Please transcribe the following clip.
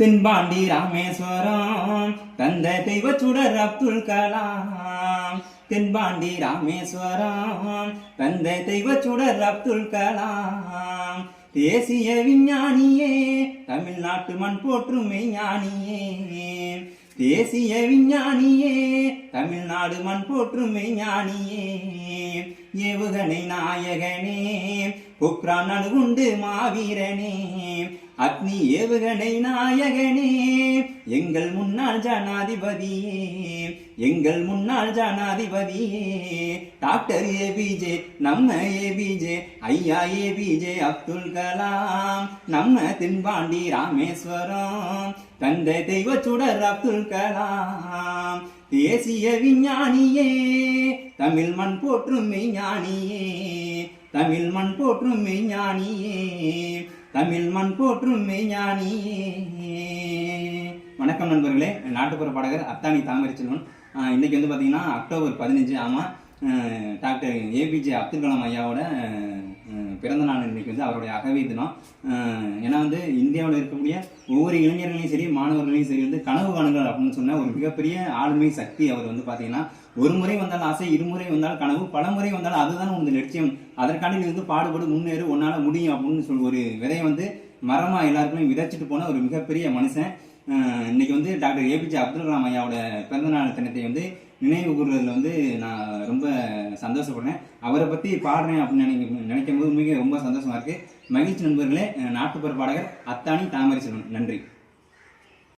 தென்பாண்டி ராமேஸ்வரம் தந்த தெய்வ சுடர் அப்துல் கலாம். தென்பாண்டி ராமேஸ்வரம் தந்த தெய்வ சுடர் அப்துல் கலாம். தேசிய விஞ்ஞானியே தமிழ்நாட்டு மண் போற்றும் மெய்ஞானியே. தேசிய விஞ்ஞானியே தமிழ்நாடு மண் போற்றும் மெய்ஞானியே. ஏவுகணை நாயகனே குப்ரான் அணுகுண்டு மாவீரனே. அக்னி ஏவுகணை நாயகனே எங்கள் முன்னாள் ஜனாதிபதியே எங்கள் முன்னாள் ஜனாதிபதியே டாக்டர் ஏபிஜே நம்ம ஏபிஜே ஐயா ஏபிஜே அப்துல் கலாம் நம்ம தின்பாண்டி ராமேஸ்வரம் தந்தை தெய்வ சுடர் அப்துல் கலாம். தேசிய விஞ்ஞானியே தமிழ் மண் போற்றும் விஞ்ஞானியே தமிழ் மண் போற்றும் விஞ்ஞானியே. தமிழ் மண் போற்றும் மெய்ஞானி. வணக்கம் நண்பர்களே. நாட்டுப்புற பாடகர் அத்தானி தாமரை இன்றைக்கி இன்னைக்கு வந்து பார்த்தீங்கன்னா அக்டோபர் பதினஞ்சு ஆமாம் டாக்டர் ஏபிஜே அப்துல் கலாம் ஐயாவோட பிறந்த நாள் இன்றைக்கி வந்து அவருடைய அகவை தினம். ஏன்னா வந்து இந்தியாவில் இருக்கக்கூடிய ஒவ்வொரு இளைஞர்களையும் சரி மாணவர்களையும் சரி வந்து கனவு காணுங்கள் அப்படின்னு சொன்ன ஒரு மிகப்பெரிய ஆளுமை சக்தி அவர் வந்து பார்த்தீங்கன்னா ஒரு முறை வந்தால் ஆசை இருமுறை வந்தால் கனவு பல முறை வந்தால் அதுதான் உங்கள் லட்சியம். அதற்காண்டி நீ வந்து பாடுபடு முன்னேறு உன்னால் முடியும் அப்படின்னு சொல்லி ஒரு விதையை வந்து மரமாக எல்லாருக்குமே விதைச்சிட்டு போன ஒரு மிகப்பெரிய மனுஷன். இன்னைக்கு வந்து டாக்டர் ஏபிஜே அப்துல் கலாம் ஐயாவோட பிறந்தநாள் தினத்தை வந்து நினைவு கூறுறதுல வந்து நான் சந்தோஷப்படுறேன். அவரை பற்றி பாடுறேன் அப்படின்னு நினைக்க நினைக்கும் போது மிக ரொம்ப சந்தோஷமா இருக்கு. மகிழ்ச்சி நண்பர்களே நாட்டுப்புற பாடகர் அத்தானி தாமரை செல்வன் நன்றி.